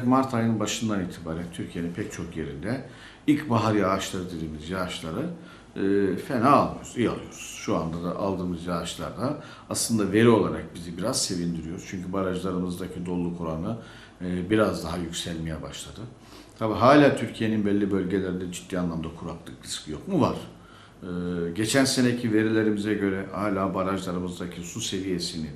Mart ayının başından itibaren Türkiye'nin pek çok yerinde ilkbahar yağışları dediğimiz yağışları e, fena almıyoruz, iyi alıyoruz. Şu anda da aldığımız yağışlar da aslında veri olarak bizi biraz sevindiriyor. Çünkü barajlarımızdaki doluluk oranı e, biraz daha yükselmeye başladı. Tabi hala Türkiye'nin belli bölgelerinde ciddi anlamda kuraklık riski yok mu? Var. Ee, geçen seneki verilerimize göre hala barajlarımızdaki su seviyesinin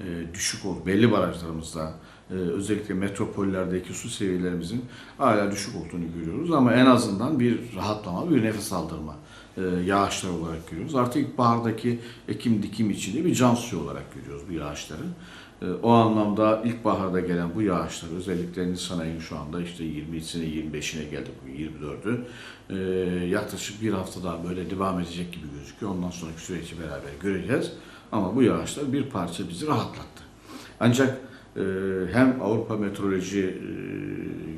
e, düşük ol belli barajlarımızda e, özellikle metropollerdeki su seviyelerimizin hala düşük olduğunu görüyoruz ama en azından bir rahatlama, bir nefes aldırma e, yağışlar olarak görüyoruz. Artık ilkbahardaki ekim dikim içinde bir can suyu olarak görüyoruz bu yağışları. E, O anlamda ilkbaharda gelen bu yağışlar özellikle Nisan ayının şu anda işte 20'sine 25'ine geldik bugün 24'ü. E, yaklaşık bir hafta daha böyle devam edecek gibi gözüküyor. Ondan sonraki süreci beraber göreceğiz. Ama bu yağışlar bir parça bizi rahatlattı. Ancak hem Avrupa Meteoroloji e,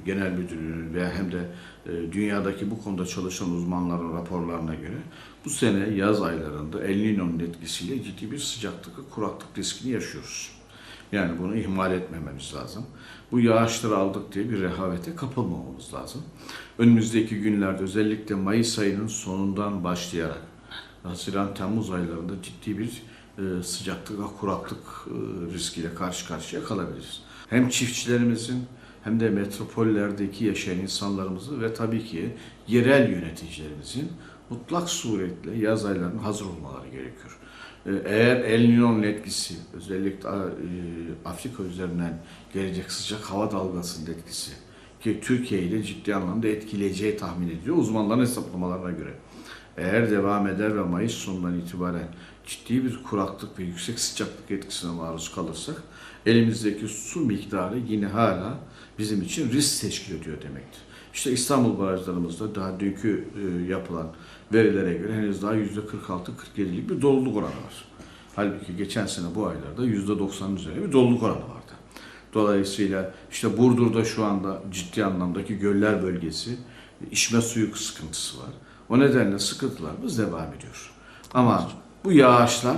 Genel Müdürlüğü'nün ve hem de e, dünyadaki bu konuda çalışan uzmanların raporlarına göre bu sene yaz aylarında El Niño'nun etkisiyle ciddi bir sıcaklık ve kuraklık riskini yaşıyoruz. Yani bunu ihmal etmememiz lazım. Bu yağışları aldık diye bir rehavete kapılmamamız lazım. Önümüzdeki günlerde özellikle Mayıs ayının sonundan başlayarak Haziran-Temmuz aylarında ciddi bir sıcaklık ve kuraklık e, riskiyle karşı karşıya kalabiliriz. Hem çiftçilerimizin hem de metropollerdeki yaşayan insanlarımızı ve tabii ki yerel yöneticilerimizin mutlak suretle yaz aylarına hazır olmaları gerekiyor. E, Eğer El Niño'nun etkisi, özellikle e, Afrika üzerinden gelecek sıcak hava dalgasının etkisi ki Türkiye'yi de ciddi anlamda etkileyeceği tahmin ediliyor uzmanların hesaplamalarına göre. Eğer devam eder ve Mayıs sonundan itibaren ciddi bir kuraklık ve yüksek sıcaklık etkisine maruz kalırsak elimizdeki su miktarı yine hala bizim için risk teşkil ediyor demektir. İşte İstanbul barajlarımızda daha dünkü e, yapılan verilere göre henüz daha %46-47'lik bir doluluk oranı var. Halbuki geçen sene bu aylarda %90'ın üzerinde bir doluluk oranı vardı. Dolayısıyla işte Burdur'da şu anda ciddi anlamdaki göller bölgesi içme suyu sıkıntısı var. O nedenle sıkıntılarımız devam ediyor. Ama bu yağışlar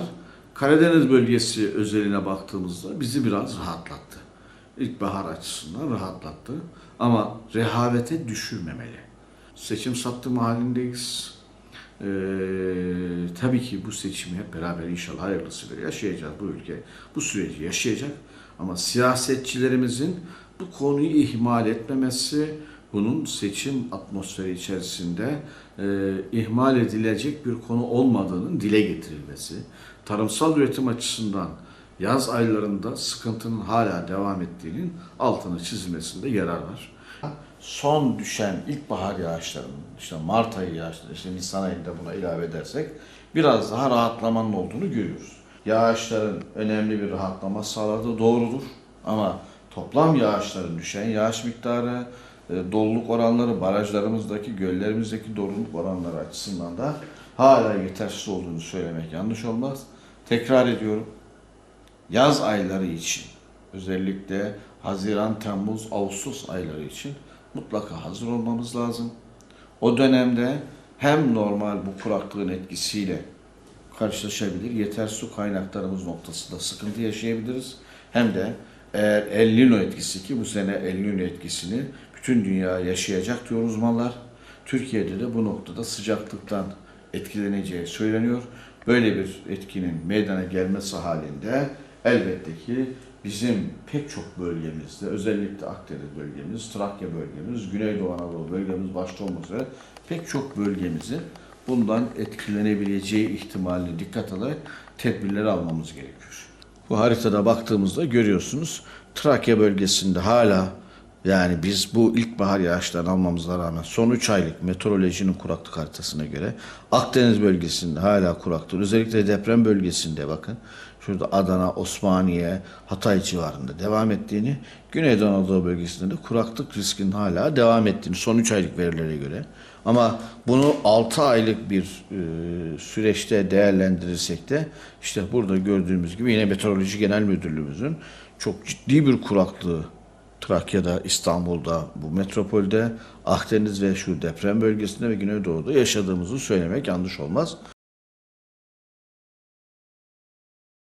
Karadeniz bölgesi özeline baktığımızda bizi biraz rahatlattı. İlkbahar açısından rahatlattı. Ama rehavete düşürmemeli. Seçim saptım halindeyiz. Ee, tabii ki bu seçimi hep beraber inşallah hayırlısıyla yaşayacağız bu ülke. Bu süreci yaşayacak. Ama siyasetçilerimizin bu konuyu ihmal etmemesi, bunun seçim atmosferi içerisinde e, ihmal edilecek bir konu olmadığının dile getirilmesi, tarımsal üretim açısından yaz aylarında sıkıntının hala devam ettiğinin altını çizilmesinde yarar var. Son düşen ilkbahar yağışlarının, işte Mart ayı yağışları, işte Nisan ayında buna ilave edersek biraz daha rahatlamanın olduğunu görüyoruz. Yağışların önemli bir rahatlama sağladığı doğrudur ama toplam yağışların düşen yağış miktarı, doluluk oranları, barajlarımızdaki, göllerimizdeki doluluk oranları açısından da hala yetersiz olduğunu söylemek yanlış olmaz. Tekrar ediyorum, yaz ayları için özellikle Haziran, Temmuz, Ağustos ayları için mutlaka hazır olmamız lazım. O dönemde hem normal bu kuraklığın etkisiyle karşılaşabilir, yeter su kaynaklarımız noktasında sıkıntı yaşayabiliriz. Hem de eğer El Niño etkisi ki bu sene El Niño etkisini bütün dünya yaşayacak diyor uzmanlar. Türkiye'de de bu noktada sıcaklıktan etkileneceği söyleniyor. Böyle bir etkinin meydana gelmesi halinde elbette ki bizim pek çok bölgemizde özellikle Akdeniz bölgemiz, Trakya bölgemiz, Güneydoğu Anadolu bölgemiz başta olmak üzere pek çok bölgemizin bundan etkilenebileceği ihtimaline dikkat alarak tedbirleri almamız gerekiyor. Bu haritada baktığımızda görüyorsunuz Trakya bölgesinde hala yani biz bu ilkbahar yağışlarını almamıza rağmen son 3 aylık meteorolojinin kuraklık haritasına göre Akdeniz bölgesinde hala kuraklık. Özellikle deprem bölgesinde bakın. Şurada Adana, Osmaniye, Hatay civarında devam ettiğini, Güneydoğu Anadolu bölgesinde de kuraklık riskinin hala devam ettiğini son 3 aylık verilere göre. Ama bunu 6 aylık bir e, süreçte değerlendirirsek de işte burada gördüğümüz gibi yine Meteoroloji Genel Müdürlüğümüzün çok ciddi bir kuraklığı Trakya'da, İstanbul'da, bu metropolde, Akdeniz ve şu deprem bölgesinde ve Güneydoğu'da yaşadığımızı söylemek yanlış olmaz.